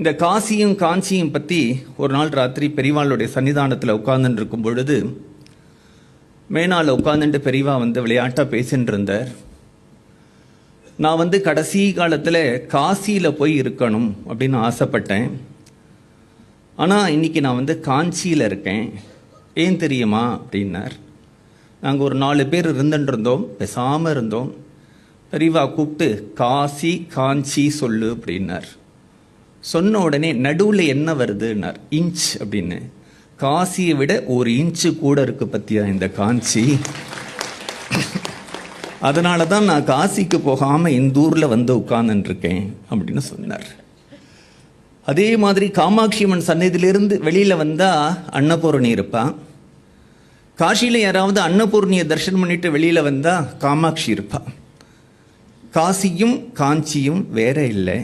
இந்த காசியும் காஞ்சியும் பற்றி ஒரு நாள் ராத்திரி பெரியவாளுடைய சன்னிதானத்தில் உட்கார்ந்துட்டு இருக்கும் பொழுது மேனால் உட்காந்துட்டு பெரியவா வந்து விளையாட்டாக பேசின்னு இருந்தார். நான் வந்து கடைசி காலத்தில் காசியில் போய் இருக்கணும் அப்படின்னு ஆசைப்பட்டேன். ஆனால் இன்னைக்கு நான் வந்து காஞ்சியில் இருக்கேன். ஏன் தெரியுமா அப்படின்னார். நாங்கள் ஒரு நாலு பேர் இருந்துட்டு இருந்தோம் பேசாமல் இருந்தோம். பெரியவா கூப்பிட்டு காசி காஞ்சி சொல்லு அப்படின்னார். சொன்ன உடனே நடுவில் என்ன வருதுன்னார்? இன்ச் அப்படின்னு. காசியை விட ஒரு இன்ச்சு கூட இருக்கு பத்தியா இந்த காஞ்சி? அதனால தான் நான் காசிக்கு போகாமல் இந்த ஊரில் வந்து உட்கார்ந்துருக்கேன் அப்படின்னு சொன்னார். அதே மாதிரி காமாட்சி அம்மன் சன்னதியிலிருந்து வெளியில் வந்தால் அன்னபூரணி இருப்பான் காசியில் யாராவது அன்னபூர்ணியை தரிசனம் பண்ணிட்டு வெளியில் வந்தால் காமாட்சி இருப்பான் காசியும் காஞ்சியும் வேற இல்லை.